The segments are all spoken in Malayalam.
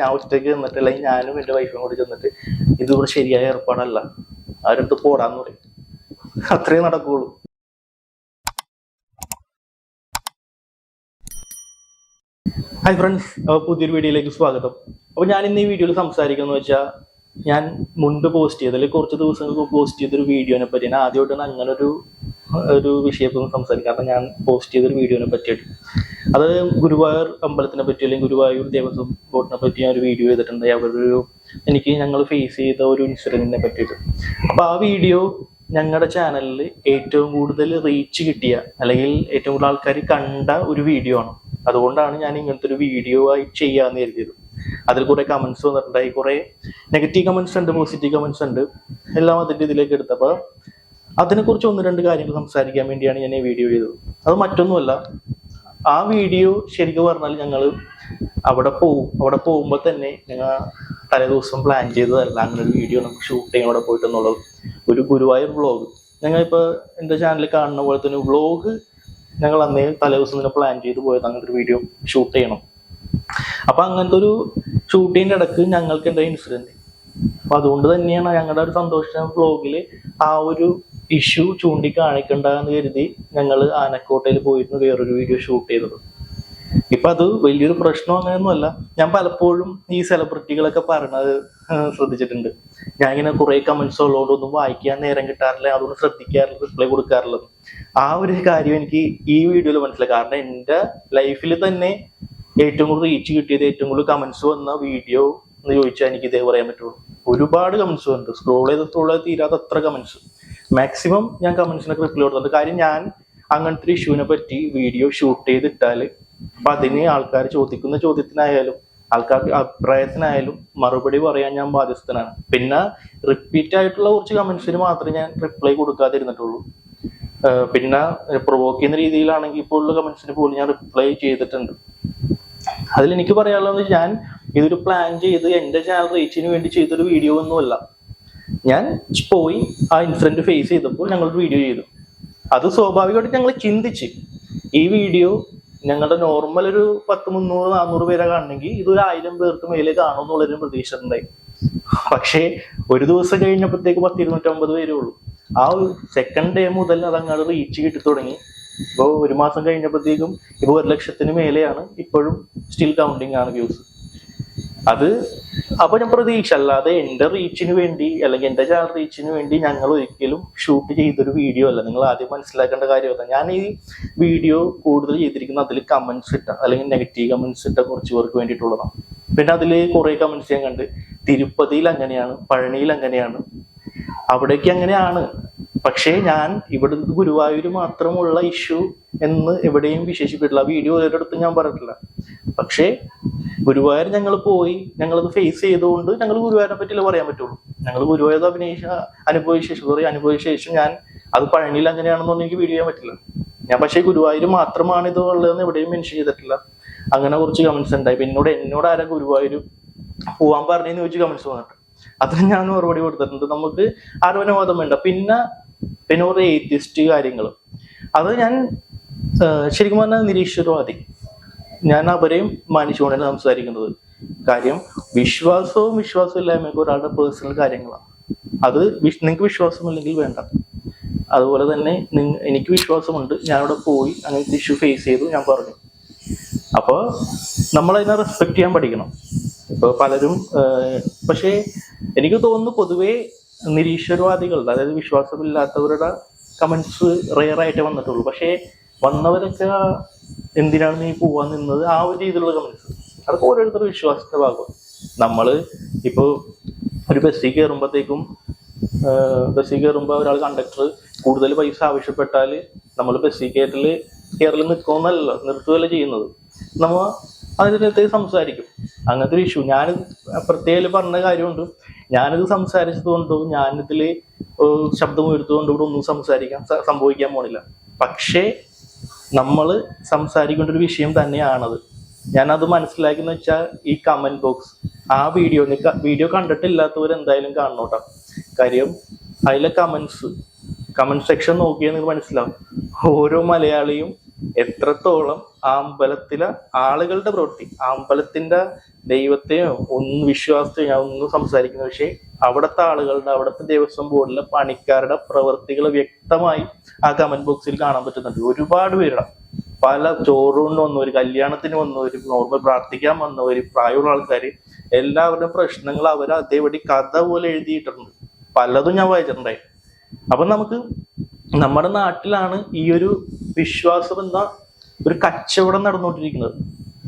ഞാൻ ഒറ്റയ്ക്ക് ചെന്നിട്ട് അല്ലെങ്കിൽ ഞാനും എന്റെ വൈഫും കൂടി ചെന്നിട്ട് ഇതിവിടെ ശരിയായ ഏർപ്പാടല്ല. അവരടുത്ത് പോടാന്ന് പറയും. അത്രേ നടക്കുള്ളൂ. ഹായ് ഫ്രണ്ട്സ് അപ്പോൾ പുതിയൊരു വീഡിയോയിലേക്ക് സ്വാഗതം. അപ്പോൾ ഞാൻ ഇന്ന് ഈ വീഡിയോയിൽ സംസാരിക്കുന്നത് വെച്ചാൽ ഞാൻ മുൻപ് പോസ്റ്റ് ചെയ്തതിൽ കുറച്ച് ദിവസങ്ങൾക്ക് പോസ്റ്റ് ചെയ്തൊരു വീഡിയോനെ പറ്റി. ഞാൻ ആദ്യമായിട്ടാണ് അങ്ങനെ ഒരു ഒരു വിഷയത്തിൽ നിന്ന് സംസാരിക്കുക കാരണം ഞാൻ പോസ്റ്റ് ചെയ്തൊരു വീഡിയോനെ പറ്റിയിട്ട്. അത് ഗുരുവായൂർ അമ്പലത്തിനെ പറ്റി അല്ലെങ്കിൽ ഗുരുവായൂർ ദേവസ്വം ബോർഡിനെ പറ്റി ഞാൻ ഒരു വീഡിയോ ചെയ്തിട്ടുണ്ട്. അവരൊരു എനിക്ക് ഞങ്ങൾ ഫേസ് ചെയ്ത ഒരു ഇൻസിഡന്റിനെ പറ്റിയിട്ട്. അപ്പോൾ ആ വീഡിയോ ഞങ്ങളുടെ ചാനലിൽ ഏറ്റവും കൂടുതൽ റീച്ച് കിട്ടിയ അല്ലെങ്കിൽ ഏറ്റവും കൂടുതൽ ആൾക്കാർ കണ്ട ഒരു വീഡിയോ ആണ്. അതുകൊണ്ടാണ് ഞാൻ ഇങ്ങനത്തെ ഒരു വീഡിയോ ആയി ചെയ്യാന്ന് കരുതിയത്. അതിൽ കുറെ കമന്റ്സ് വന്നിട്ടുണ്ടായി കുറെ നെഗറ്റീവ് കമന്റ്സ് ഉണ്ട് പോസിറ്റീവ് കമന്റ്സ് ഉണ്ട്. എല്ലാം അതിന്റെ ഇതിലേക്ക് എടുത്തപ്പോൾ അതിനെക്കുറിച്ച് ഒന്ന് രണ്ട് കാര്യങ്ങൾ സംസാരിക്കാൻ വേണ്ടിയാണ് ഞാൻ ഈ വീഡിയോ ചെയ്തത്. അത് മറ്റൊന്നുമല്ല. ആ വീഡിയോ ശരിക്കും പറഞ്ഞാൽ ഞങ്ങൾ അവിടെ പോവും. അവിടെ പോകുമ്പോൾ തന്നെ ഞങ്ങൾ തലേ ദിവസം പ്ലാൻ ചെയ്തതല്ല. അങ്ങനെ ഒരു വീഡിയോ നമുക്ക് ഷൂട്ട് ചെയ്യാൻ അവിടെ പോയിട്ടെന്നുള്ളത് ഒരു ഗുരുവായൂർ വ്ളോഗ് ഞങ്ങൾ ഇപ്പോൾ എന്റെ ചാനലിൽ കാണുന്ന പോലെ തന്നെ വ്ളോഗ് ഞങ്ങൾ അന്നേ തലേ ദിവസം തന്നെ പ്ലാൻ ചെയ്ത് പോയത്. അങ്ങനത്തെ ഒരു വീഡിയോ ഷൂട്ട് ചെയ്യണം. അപ്പൊ അങ്ങനത്തെ ഒരു ഷൂട്ടിങ്ങിന്റെ ഇടയ്ക്ക് ഞങ്ങൾക്ക് എന്താ ഇൻസിഡന്റ് അപ്പൊ അതുകൊണ്ട് തന്നെയാണ് ഞങ്ങളുടെ ഒരു സന്തോഷ വ്ളോഗിൽ ആ ഒരു ഇഷ്യൂ ചൂണ്ടിക്കാണിക്കണ്ടെന്ന് കരുതി ഞങ്ങൾ ആനക്കോട്ടയിൽ പോയിരുന്നു വേറൊരു വീഡിയോ ഷൂട്ട് ചെയ്തത്. ഇപ്പൊ അത് വലിയൊരു പ്രശ്നം അങ്ങനെയൊന്നുമല്ല ഞാൻ പലപ്പോഴും ഈ സെലിബ്രിറ്റികളൊക്കെ പറയണത് ശ്രദ്ധിച്ചിട്ടുണ്ട്. ഞാൻ ഇങ്ങനെ കുറെ കമന്റ്സ് ഉള്ളതുകൊണ്ട് ഒന്നും വായിക്കാൻ നേരം കിട്ടാറില്ല. അതുകൊണ്ട് ശ്രദ്ധിക്കാറില്ല റിപ്ലൈ കൊടുക്കാറില്ല. ആ ഒരു കാര്യം എനിക്ക് ഈ വീഡിയോയിൽ മനസ്സിലായി. കാരണം എന്റെ ലൈഫിൽ തന്നെ ഏറ്റവും കൂടുതൽ റീച്ച് കിട്ടിയത് ഏറ്റവും കൂടുതൽ കമന്റ്സ് വന്ന വീഡിയോ എന്ന് ചോദിച്ചാൽ എനിക്ക് ഇതേ പറയാൻ പറ്റുള്ളൂ. ഒരുപാട് കമന്റ്സ് ഉണ്ട് സ്ക്രോൾ ചെയ്ത് സ്ക്രോൾ ചെയ്ത് തീരാത്ത അത്ര കമന്റ്സ് മാക്സിമം ഞാൻ കമൻസിനൊക്കെ റിപ്ലൈ കൊടുത്തുണ്ട് കാര്യം ഞാൻ അങ്ങനത്തെ ഇഷ്യൂവിനെ പറ്റി വീഡിയോ ഷൂട്ട് ചെയ്തിട്ടാൽ അപ്പൊ അതിന് ആൾക്കാർ ചോദിക്കുന്ന ചോദ്യത്തിനായാലും ആൾക്കാർക്ക് അഭിപ്രായത്തിനായാലും മറുപടി പറയാൻ ഞാൻ ബാധ്യസ്ഥനാണ്. പിന്നെ റിപ്പീറ്റ് ആയിട്ടുള്ള കുറച്ച് കമന്റ്സിന് മാത്രമേ ഞാൻ റിപ്ലൈ കൊടുക്കാതിരുന്നിട്ടുള്ളൂ. പിന്നെ പ്രൊവോക്ക് ചെയ്യുന്ന രീതിയിലാണെങ്കിൽ ഇപ്പോൾ ഉള്ള കമന്റ്സിന് പോലും ഞാൻ റിപ്ലൈ ചെയ്തിട്ടുണ്ട്. അതിൽ എനിക്ക് പറയാനുള്ളത് ഞാൻ ഇതൊരു പ്ലാൻ ചെയ്ത് എന്റെ ചാനൽ റീച്ചിന് വേണ്ടി ചെയ്തൊരു വീഡിയോ ഒന്നുമല്ല. ഞാൻ പോയി ആ ഇൻസിഡന്റ് ഫേസ് ചെയ്തപ്പോൾ ഞങ്ങൾ വീഡിയോ ചെയ്തു. അത് സ്വാഭാവികമായിട്ട് ഞങ്ങൾ ചിന്തിച്ച്. ഈ വീഡിയോ ഞങ്ങളുടെ നോർമൽ ഒരു പത്ത് മുന്നൂറ് നാനൂറ് പേരെ കാണണമെങ്കിൽ ഇതൊരു ആയിരം പേർക്ക് മേലെ കാണുമെന്നുള്ളൊരു പ്രതീക്ഷ ഉണ്ടായി പക്ഷേ ഒരു ദിവസം കഴിഞ്ഞപ്പോഴത്തേക്ക് പത്ത് ഇരുന്നൂറ്റമ്പത് പേരേ ഉള്ളൂ. ആ ഒരു സെക്കൻഡ് ഡേ മുതൽ അതങ്ങാട് റീച്ച് കിട്ടി തുടങ്ങി. ഇപ്പോൾ ഒരു മാസം കഴിഞ്ഞപ്പോഴത്തേക്കും ഇപ്പോൾ ഒരു ലക്ഷത്തിന് മേലെയാണ് ഇപ്പോഴും സ്റ്റിൽ കൗണ്ടിങ് ആണ് വ്യൂസ് അത് അപ്പൊ ഞാൻ പ്രതീക്ഷ അല്ലാതെ എന്റെ റീച്ചിന് വേണ്ടി അല്ലെങ്കിൽ എന്റെ ചാനൽ റീച്ചിന് വേണ്ടി ഞങ്ങൾ ഒരിക്കലും ഷൂട്ട് ചെയ്തൊരു വീഡിയോ അല്ല. നിങ്ങൾ ആദ്യം മനസ്സിലാക്കേണ്ട കാര്യം അതാണ്. ഞാൻ ഈ വീഡിയോ കൂടുതൽ ചെയ്തിരിക്കുന്ന അതിൽ കമന്റ്സ് ഇട്ട അല്ലെങ്കിൽ നെഗറ്റീവ് കമന്റ്സ് ഇട്ട കുറച്ച് പേർക്ക് വേണ്ടിയിട്ടുള്ളതാണ്. പിന്നെ അതിൽ കുറെ കമന്റ്സ് ഞാൻ കണ്ട് തിരുപ്പതിയിൽ അങ്ങനെയാണ് പഴനിയിൽ അങ്ങനെയാണ് അവിടേക്ക് അങ്ങനെയാണ്. പക്ഷേ ഞാൻ ഇവിടെ ഗുരുവായൂർ മാത്രമുള്ള ഇഷ്യൂ എന്ന് എവിടെയും വിശേഷിപ്പിട്ടില്ല വീഡിയോ ഒരിടത്തും ഞാൻ പറഞ്ഞിട്ടില്ല. പക്ഷേ ഗുരുവായൂർ ഞങ്ങൾ പോയി ഞങ്ങളത് ഫേസ് ചെയ്തുകൊണ്ട് ഞങ്ങൾ ഗുരുവായൂരിനെ പറ്റിയല്ലേ പറയാൻ പറ്റുള്ളൂ. ഞങ്ങൾ ഗുരുവായൂർ അഭിനയിച്ച അനുഭവിച്ച ശേഷം സോറി അനുഭവിച്ച ശേഷം ഞാൻ അത് പഴനിയിൽ അങ്ങനെയാണെന്നൊന്നും എനിക്ക് വീഡിയോ ചെയ്യാൻ പറ്റില്ല. ഞാൻ പക്ഷേ ഗുരുവായൂർ മാത്രമാണ് ഇത് ഉള്ളതെന്ന് എവിടെയും മെൻഷൻ ചെയ്തിട്ടില്ല. അങ്ങനെ കുറച്ച് കമന്റ്സ് ഉണ്ടായി. പിന്നോട് എന്നോട് ആരാ ഗുരുവായൂർ പോവാൻ പറഞ്ഞെന്ന് ചോദിച്ച് കമന്റ്സ് വന്നിട്ട്. അതിന് ഞാൻ മറുപടി കൊടുത്തിട്ടുണ്ട്. നമുക്ക് ആരോപണവാദം വേണ്ട. പിന്നെ പിന്നെ ഒരു ഏത്തിസ്റ്റ് കാര്യങ്ങൾ അത് ഞാൻ ശരിക്കും പറഞ്ഞാൽ നിരീശ്വരവാദി. ഞാൻ അവരെയും മാനിച്ചുകൊണ്ടാണ് സംസാരിക്കുന്നത്. കാര്യം വിശ്വാസവും വിശ്വാസവും ഇല്ലായ്മയൊക്കെ ഒരാളുടെ പേഴ്സണൽ കാര്യങ്ങളാണ് അത് നിങ്ങൾക്ക് വിശ്വാസമില്ലെങ്കിൽ വേണ്ട. അതുപോലെ തന്നെ എനിക്ക് വിശ്വാസമുണ്ട്. ഞാൻ അവിടെ പോയി അങ്ങനത്തെ ഇഷ്യൂ ഫേസ് ചെയ്തു ഞാൻ പറഞ്ഞു. അപ്പോൾ നമ്മൾ അതിനെ റെസ്പെക്ട് ചെയ്യാൻ പഠിക്കണം. ഇപ്പോൾ പലരും പക്ഷേ എനിക്ക് തോന്നുന്നു പൊതുവേ നിരീശ്വരവാദികളുടെ അതായത് വിശ്വാസമില്ലാത്തവരുടെ കമൻസ് റെയർ ആയിട്ടേ വന്നിട്ടുള്ളൂ. പക്ഷേ വന്നവരൊക്കെ എന്തിനാണ് നീ പോവാൻ നിന്നത്? ആ ഒരു രീതിയിലുള്ള കമന്റ്സ് അതൊക്കെ ഓരോരുത്തരുടെ വിശ്വാസത്തിന്റെ ഭാഗം നമ്മൾ ഇപ്പോൾ ഒരു ബസ്സിൽ കയറുമ്പോഴത്തേക്കും ബസ്സിൽ കയറുമ്പോൾ ഒരാൾ കണ്ടക്ടർ കൂടുതൽ പൈസ ആവശ്യപ്പെട്ടാൽ നമ്മൾ ബസ്സിൽ കയറ്റൽ കയറൽ നിൽക്കുമെന്നല്ല നിർത്തുകയല്ല ചെയ്യുന്നത്. നമ്മൾ അതിനകത്ത് സംസാരിക്കും. അങ്ങനത്തെ ഒരു ഇഷ്യൂ ഞാൻ പ്രത്യേകം പറഞ്ഞ കാര്യമുണ്ട്. ഞാനിത് സംസാരിച്ചത് കൊണ്ടോ ഞാനിതിൽ ശബ്ദം ഉയർത്തുകൊണ്ടോ ഇവിടെ ഒന്നും സംസാരിക്കാൻ സംഭവിക്കാൻ പോണില്ല. പക്ഷേ നമ്മൾ സംസാരിക്കേണ്ട ഒരു വിഷയം തന്നെയാണത്. ഞാനത് മനസ്സിലാക്കിയെന്ന് വെച്ചാൽ ഈ കമന്റ് ബോക്സ് ആ വീഡിയോ വീഡിയോ കണ്ടിട്ടില്ലാത്തവർ എന്തായാലും കാണണോട്ടോ. കാര്യം അതിലെ കമന്റ്സ് കമന്റ് സെക്ഷൻ നോക്കിയാൽ നിങ്ങൾക്ക് മനസ്സിലാവും. ഓരോ മലയാളിയും എത്രത്തോളം അമ്പലത്തിലെ ആളുകളുടെ പ്രവൃത്തി അമ്പലത്തിന്റെ ദൈവത്തെയോ ഒന്നും വിശ്വാസത്തെയോ ഞാൻ ഒന്നും സംസാരിക്കുന്ന പക്ഷേ അവിടുത്തെ ആളുകളുടെ അവിടുത്തെ ദേവസ്വം ബോർഡിലെ പണിക്കാരുടെ പ്രവൃത്തികൾ വ്യക്തമായി ആ കമന്റ് ബോക്സിൽ കാണാൻ പറ്റുന്നുണ്ട്. ഒരുപാട് പേരുടെ പല ചോറുകൊണ്ട് വന്നവര് കല്യാണത്തിന് വന്നവര് നോർമൽ പ്രാർത്ഥിക്കാൻ വന്നവര് പ്രായമുള്ള ആൾക്കാര് എല്ലാവരുടെ പ്രശ്നങ്ങൾ അവർ അതേപടി കഥ പോലെ എഴുതിയിട്ടുണ്ട് പലതും ഞാൻ വായിച്ചിട്ടുണ്ടായി. അപ്പൊ നമുക്ക് നമ്മുടെ നാട്ടിലാണ് ഈ ഒരു വിശ്വാസം എന്ന ഒരു കച്ചവടം നടന്നുകൊണ്ടിരിക്കുന്നത്.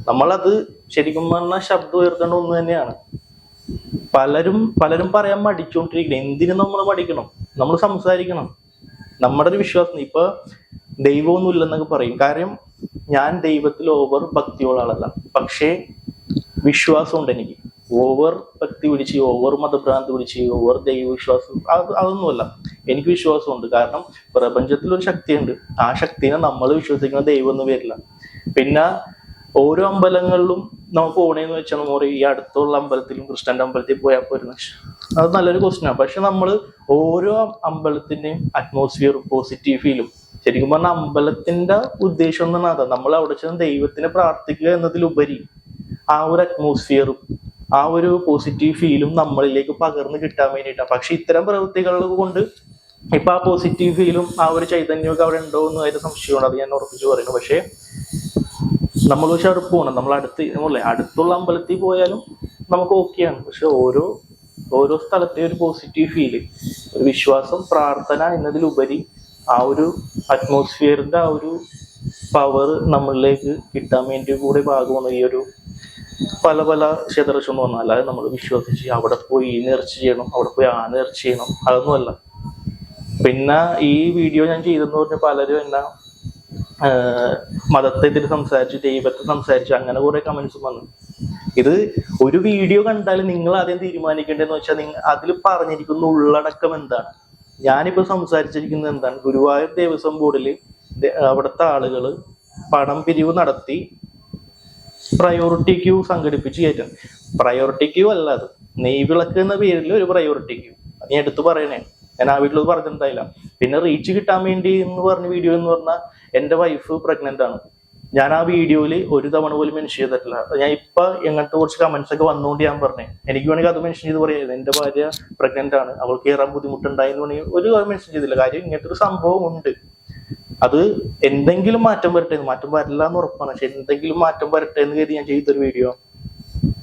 നമ്മളത് ശരിക്കും പറഞ്ഞാൽ ശബ്ദം ഉയർത്തേണ്ട ഒന്ന് തന്നെയാണ്. പലരും പലരും പറയാൻ മടിച്ചുകൊണ്ടിരിക്കണം. എന്തിനു നമ്മൾ മടിക്കണം? നമ്മൾ സംസാരിക്കണം. നമ്മുടെ ഒരു വിശ്വാസം. ഇപ്പൊ ദൈവമൊന്നുമില്ലെന്നൊക്കെ പറയും. കാര്യം ഞാൻ ദൈവത്തിൽ ഓവർ ഭക്തിയുള്ള ആളല്ല. പക്ഷേ വിശ്വാസമുണ്ട് എനിക്ക്. ഓവർ ഭക്തി പിടിച്ച് ഓവർ മതഭ്രാന്തി പിടിച്ച് ഓവർ ദൈവവിശ്വാസം. അത് അതൊന്നുമല്ല. എനിക്ക് വിശ്വാസമുണ്ട്. കാരണം പ്രപഞ്ചത്തിൽ ഒരു ശക്തിയുണ്ട്. ആ ശക്തിനെ നമ്മൾ വിശ്വസിക്കുന്ന ദൈവം എന്ന് വരില്ല. പിന്നെ ഓരോ അമ്പലങ്ങളിലും നമുക്ക് ഓണേന്ന് വെച്ചാൽ മോറി ഈ അടുത്തുള്ള അമ്പലത്തിലും ക്രിസ്ത്യന്റെ അമ്പലത്തിൽ പോയാൽ പോരുന്ന അത് നല്ലൊരു ക്വസ്റ്റ്യനാണ് പക്ഷെ നമ്മൾ ഓരോ അമ്പലത്തിന്റെയും അറ്റ്മോസ്ഫിയർ പോസിറ്റീവ് ഫീലും ശരിക്കും പറഞ്ഞാൽ അമ്പലത്തിന്റെ ഉദ്ദേശം എന്നാണ് അതാ. നമ്മൾ അവിടെ ചെന്ന് ദൈവത്തിനെ പ്രാർത്ഥിക്കുക എന്നതിലുപരി ആ ഒരു അറ്റ്മോസ്ഫിയറും ആ ഒരു പോസിറ്റീവ് ഫീലും നമ്മളിലേക്ക് പകർന്നു കിട്ടാൻ വേണ്ടിയിട്ടാണ്. പക്ഷെ ഇത്തരം പ്രവൃത്തികൾ കൊണ്ട് ഇപ്പൊ ആ പോസിറ്റീവ് ഫീലും ആ ഒരു ചൈതന്യമൊക്കെ അവിടെ ഉണ്ടോ എന്ന് അതിന്റെ സംശയമുണ്ട് അത് ഞാൻ ഉറപ്പിച്ചു പറയുന്നു. പക്ഷേ നമ്മൾ പക്ഷെ അവിടെ പോകണം നമ്മൾ അടുത്ത് അല്ലേ അടുത്തുള്ള അമ്പലത്തിൽ പോയാലും നമുക്ക് ഓക്കെയാണ് പക്ഷെ ഓരോ ഓരോ സ്ഥലത്തെ ഒരു പോസിറ്റീവ് ഫീൽ ഒരു വിശ്വാസം പ്രാർത്ഥന എന്നതിലുപരി ആ ഒരു അറ്റ്മോസ്ഫിയറിന്റെ ആ ഒരു പവർ നമ്മളിലേക്ക് കിട്ടാൻ വേണ്ടി കൂടെ ഭാഗമാണ് ഈ ഒരു പല പല ക്ഷേത്രക്ഷണം വന്നാൽ അല്ലാതെ നമ്മൾ വിശ്വസിച്ച് അവിടെ പോയി ഈ നേർച്ച ചെയ്യണം അവിടെ പോയി ആ നേർച്ച ചെയ്യണം അതൊന്നുമല്ല. പിന്നെ ഈ വീഡിയോ ഞാൻ ചെയ്തെന്ന് പറഞ്ഞ പലരും എന്നാ മതത്തെതിരെ സംസാരിച്ചു ദൈവത്തെ സംസാരിച്ച് അങ്ങനെ കുറെ കമന്റ്സും വന്നു. ഇത് ഒരു വീഡിയോ കണ്ടാൽ നിങ്ങൾ ആദ്യം തീരുമാനിക്കേണ്ടതെന്ന് വെച്ചാൽ നിങ്ങൾ അതിൽ പറഞ്ഞിരിക്കുന്ന ഉള്ളടക്കം എന്താണ്? ഞാനിപ്പോ സംസാരിച്ചിരിക്കുന്നത് എന്താണ്? ഗുരുവായൂർ ദേവസ്വം ബോർഡിൽ അവിടുത്തെ ആളുകൾ പണം പിരിവ് നടത്തി പ്രയോറിറ്റി ക്യൂ സംഘടിപ്പിച്ച് കയറ്റാൻ പ്രയോറിറ്റി ക്യൂ അല്ല അത്. നെയ്വിളക്ക് എന്ന പേരിൽ ഒരു പ്രയോറിറ്റി ക്യൂ അത് ഞാൻ എടുത്തു പറയണേ. ഞാൻ ആ വീട്ടിൽ പറഞ്ഞിട്ടുണ്ടായില്ല. പിന്നെ റീച്ച് കിട്ടാൻ വേണ്ടി എന്ന് പറഞ്ഞ വീഡിയോ എന്ന് പറഞ്ഞാൽ എന്റെ വൈഫ് പ്രഗ്നന്റ് ആണ്. ഞാൻ ആ വീഡിയോയിൽ ഒരു തവണ പോലും മെൻഷൻ ചെയ്തിട്ടില്ല. ഞാൻ ഇപ്പൊ എങ്ങനത്തെ കുറച്ച് കമന്റ്സ് ഒക്കെ വന്നുകൊണ്ട് ഞാൻ പറഞ്ഞേ. എനിക്ക് വേണമെങ്കിൽ അത് മെൻഷൻ ചെയ്ത് പറയാം എന്റെ ഭാര്യ പ്രഗ്നന്റ് ആണ്. അവൾക്ക് കയറാൻ ബുദ്ധിമുട്ടുണ്ടായി എന്ന് വേണമെങ്കിൽ ഒരു മെൻഷൻ ചെയ്തില്ല. കാര്യം ഇങ്ങനത്തെ ഒരു സംഭവം ഉണ്ട്. അത് എന്തെങ്കിലും മാറ്റം വരട്ടെ മാറ്റം വരില്ല എന്ന് ഉറപ്പാണ്. പക്ഷെ എന്തെങ്കിലും മാറ്റം വരട്ടെ എന്ന് കരുതി ഞാൻ ചെയ്തൊരു വീഡിയോ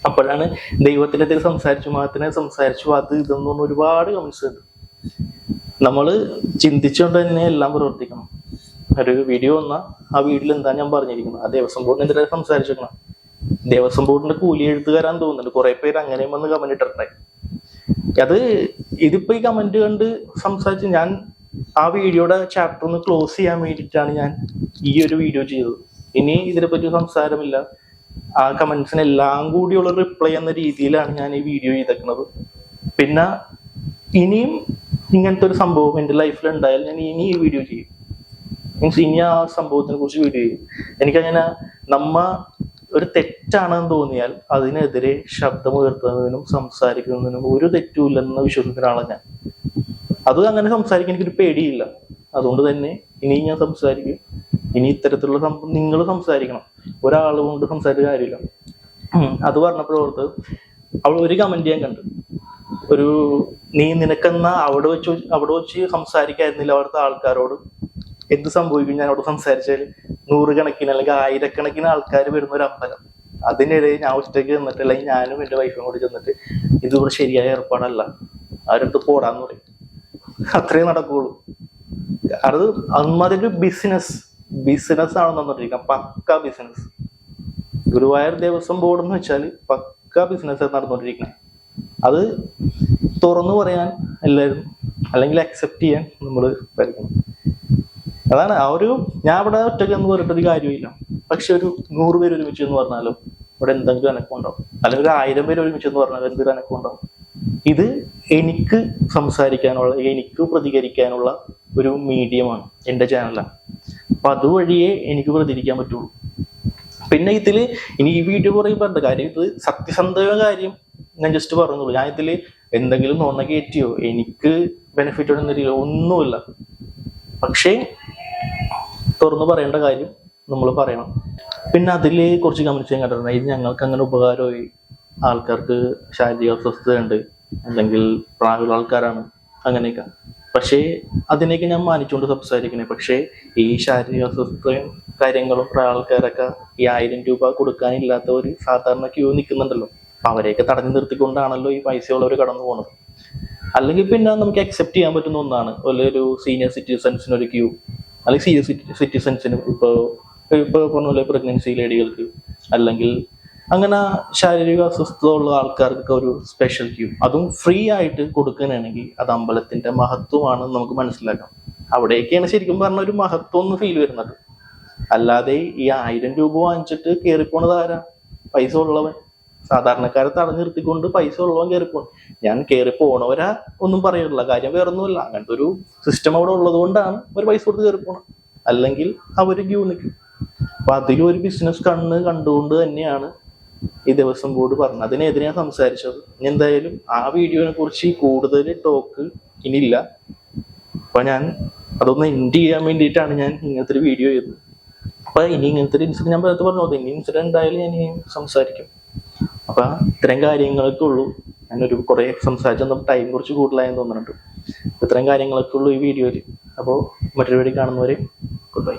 അപ്പോഴാണ് ദൈവത്തിനെതിരെ സംസാരിച്ചു മാത്രമേ സംസാരിച്ചു. അത് ഇതെന്ന് പറഞ്ഞ ഒരുപാട് കമന്റ്സ് ഉണ്ട്. നമ്മൾ ചിന്തിച്ചുകൊണ്ട് തന്നെ എല്ലാം പ്രവർത്തിക്കണം. ഒരു വീഡിയോ വന്നാൽ ആ വീട്ടിൽ എന്താ ഞാൻ പറഞ്ഞിരിക്കുന്നത്? ആ ദേവസ്വം ബോർഡിന് ബോർഡിനെതിരെ സംസാരിച്ചിരിക്കണം ദേവസ്വം ബോർഡിന്റെ കൂലി എഴുത്തുകാരാന്ന് തോന്നുന്നുണ്ട്. കുറെ പേര് അങ്ങനെയും വന്ന് കമന്റ് ഇട്ടിട്ടുണ്ടായി. അത് ഇതിപ്പോ ഈ കമന്റ് കണ്ട് സംസാരിച്ച് ഞാൻ ആ വീഡിയോയുടെ ചാപ്റ്റർ ഒന്ന് ക്ലോസ് ചെയ്യാൻ വേണ്ടിയിട്ടാണ് ഞാൻ ഈ ഒരു വീഡിയോ ചെയ്തത്. ഇനി ഇതിനെപ്പറ്റി സംസാരമില്ല. ആ കമന്റ്സിന് എല്ലാം കൂടിയുള്ള റിപ്ലൈ എന്ന രീതിയിലാണ് ഞാൻ ഈ വീഡിയോ ചെയ്തേക്കുന്നത് പിന്നെ ഇനിയും ഇങ്ങനത്തെ ഒരു സംഭവം എന്റെ ലൈഫിൽ ഉണ്ടായാൽ ഞാൻ ഇനി ഈ വീഡിയോ ചെയ്യും. മീൻസ് ഇനി ആ സംഭവത്തിനെ കുറിച്ച് വീഡിയോ ചെയ്യും. എനിക്കങ്ങനെ നമ്മ ഒരു തെറ്റാണെന്ന് തോന്നിയാൽ അതിനെതിരെ ശബ്ദമുയർത്തുന്നതിനും സംസാരിക്കുന്നതിനും ഒരു തെറ്റുമില്ലെന്ന് വിശ്വസിക്കുന്ന ആളാണ് ഞാൻ. അത് അങ്ങനെ സംസാരിക്കാൻ എനിക്കൊരു പേടിയില്ല. അതുകൊണ്ട് തന്നെ ഇനി ഞാൻ സംസാരിക്കും. ഇനി ഇത്തരത്തിലുള്ള സംഭവം നിങ്ങൾ സംസാരിക്കണം. ഒരാൾ കൊണ്ട് സംസാരിച്ച കാര്യമില്ല. അത് പറഞ്ഞപ്പോഴോർത്ത് അവൾ ഒരു കമന്റ് ഞാൻ കണ്ടു. ഒരു നീ നിനക്കെന്ന അവിടെ വെച്ച് അവിടെ വെച്ച് സംസാരിക്കായിരുന്നില്ല അവിടുത്തെ ആൾക്കാരോട്? എന്ത് സംഭവിക്കും ഞാൻ അവിടെ സംസാരിച്ചാൽ നൂറുകണക്കിന് അല്ലെങ്കിൽ ആയിരക്കണക്കിന് ആൾക്കാർ വരുന്ന ഒരു അമ്പലം. അതിനിടയിൽ ഞാൻ ഒറ്റയ്ക്ക് ചെന്നിട്ട് അല്ലെങ്കിൽ ഞാനും എന്റെ വൈഫും കൂടി ചെന്നിട്ട് ഇതിവിടെ ശരിയായ ഏർപ്പാടല്ല. അവരടുത്ത് പോടാന്ന് പറയും. അത്രേ നടക്കുള്ളൂ. അത് ഒരു ബിസിനസ് ബിസിനസ് ആണെന്ന് നടന്നുകൊണ്ടിരിക്കുക പക്ക ബിസിനസ് ഗുരുവായൂർ ദേവസ്വം ബോർഡ് എന്ന് വെച്ചാൽ പക്ക ബിസിനസ് നടന്നുകൊണ്ടിരിക്കുന്നത് അത് തുറന്നു പറയാൻ എല്ലാവരും അല്ലെങ്കിൽ അക്സെപ്റ്റ് ചെയ്യാൻ നമ്മൾ പഠിക്കണം അതാണ് ആ ഒരു ഞാൻ ഇവിടെ ഒറ്റയ്ക്ക് എന്ന് പറഞ്ഞിട്ടൊരു കാര്യമില്ല പക്ഷെ ഒരു നൂറ് പേര് ഒരുമിച്ച് എന്ന് പറഞ്ഞാലോ ഇവിടെ എന്തെങ്കിലും അനക്കം ഉണ്ടാവും അല്ലെങ്കിൽ ഒരു ആയിരം പേര് ഒരുമിച്ച് എന്ന് പറഞ്ഞാൽ എന്തൊരു അനക്കം ഉണ്ടാവും ഇത് എനിക്ക് സംസാരിക്കാനുള്ള എനിക്ക് പ്രതികരിക്കാനുള്ള ഒരു മീഡിയമാണ് എന്റെ ചാനലാണ് അപ്പൊ അതുവഴിയേ എനിക്ക് പ്രതികരിക്കാൻ പറ്റുള്ളൂ. പിന്നെ ഇതിൽ ഇനി ഈ വീഡിയോ പറയുമ്പോൾ കാര്യം? ഇത് സത്യസന്ധമായ കാര്യം ഞാൻ ജസ്റ്റ് പറഞ്ഞുള്ളൂ. ഞാൻ ഇതിൽ എന്തെങ്കിലും നോണ കയറ്റിയോ? എനിക്ക് ബെനിഫിറ്റ് ഒന്നും ഒന്നുമില്ല. പക്ഷേ തുറന്നു പറയേണ്ട കാര്യം നമ്മൾ പറയണം. പിന്നെ അതിൽ കുറച്ച് കമന്റ്സ് ഞാൻ കണ്ടിട്ടുണ്ട്. ഇത് ഞങ്ങൾക്ക് അങ്ങനെ ഉപകാരമായി. ആൾക്കാർക്ക് ശാരീരിക അസ്വസ്ഥതയുണ്ട്. അല്ലെങ്കിൽ പ്രായമുള്ള ആൾക്കാരാണ്. അങ്ങനെയൊക്കെ. പക്ഷേ അതിനെയൊക്കെ ഞാൻ മാനിച്ചുകൊണ്ട് സംസാരിക്കണേ. പക്ഷേ ഈ ശാരീരിക അസ്വസ്ഥതയും കാര്യങ്ങളും പ്രായ ആൾക്കാരൊക്കെ ഈ ആയിരം രൂപ കൊടുക്കാനില്ലാത്ത ഒരു സാധാരണ ക്യൂ നിൽക്കുന്നുണ്ടല്ലോ. അവരെയൊക്കെ തടഞ്ഞു നിർത്തിക്കൊണ്ടാണല്ലോ ഈ പൈസയുള്ളവർ കടന്നു പോകുന്നത് അല്ലെങ്കിൽ പിന്നെ നമുക്ക് അക്സെപ്റ്റ് ചെയ്യാൻ പറ്റുന്ന ഒന്നാണ്. ഒരു സീനിയർ സിറ്റിസൺസിന് ഒരു ക്യൂ അല്ലെങ്കിൽ സീനിയർ സിറ്റിസൺസിന് ഇപ്പോൾ ഇപ്പോൾ പറഞ്ഞ പോലെ പ്രഗ്നൻസി ലേഡികൾക്ക് അല്ലെങ്കിൽ അങ്ങനെ ശാരീരിക അസ്വസ്ഥത ഉള്ള ആൾക്കാർക്കൊക്കെ ഒരു സ്പെഷ്യൽ ക്യൂ അതും ഫ്രീ ആയിട്ട് കൊടുക്കാനാണെങ്കിൽ അത് അമ്പലത്തിന്റെ മഹത്വമാണ് നമുക്ക് മനസ്സിലാക്കാം. അവിടേക്കാണ് ശരിക്കും പറഞ്ഞ ഒരു മഹത്വം എന്ന് ഫീൽ വരുന്നത്. അല്ലാതെ ഈ ആയിരം രൂപ വാങ്ങിച്ചിട്ട് കയറിപ്പോണത് ആരാ? പൈസ ഉള്ളവൻ. സാധാരണക്കാരെ തടഞ്ഞു നിർത്തിക്കൊണ്ട് പൈസ ഉള്ളവൻ കയറിപ്പോണം ഞാൻ കയറി പോണവരാ ഒന്നും പറയുന്നില്ല കാര്യം വേറെ ഒന്നുമില്ല അങ്ങനത്തെ ഒരു സിസ്റ്റം അവിടെ ഉള്ളത് കൊണ്ടാണ് ഒരു പൈസ കൊടുത്ത് കയറി പോണം അല്ലെങ്കിൽ അവർ ക്യൂ നിൽക്കും അപ്പൊ അതിലും ഒരു ബിസിനസ് കണ്ണ് കണ്ടുകൊണ്ട് തന്നെയാണ് ഈ ദിവസം ബോർഡ് പറഞ്ഞത്. അതിനെതിരെ ഞാൻ സംസാരിച്ചത്. ഇനി എന്തായാലും ആ വീഡിയോനെ കുറിച്ച് കൂടുതൽ ടോക്ക് ഇനിയില്ല. അപ്പൊ ഞാൻ അതൊന്ന് എൻഡ് ചെയ്യാൻ വേണ്ടിയിട്ടാണ് ഞാൻ ഇങ്ങനത്തെ ഒരു വീഡിയോ ചെയ്തത് അപ്പൊ ഇനി ഇങ്ങനത്തെ ഒരു ഇൻസിഡന്റ് ഞാൻ പറഞ്ഞു ഇനി ഇൻസിഡന്റ് എന്തായാലും ഞാൻ സംസാരിക്കും. അപ്പൊ ഇത്തരം കാര്യങ്ങളൊക്കെ ഉള്ളൂ ഞാനൊരു കുറെ സംസാരിച്ച ടൈം കുറച്ച് കൂടുതലായെന്ന് തോന്നുന്നുണ്ട്. ഇത്തരം കാര്യങ്ങളൊക്കെ ഉള്ളൂ ഈ വീഡിയോയിൽ അപ്പോൾ മറ്റൊരു വീഡിയോ കാണുന്നവരെ ഗുഡ് ബൈ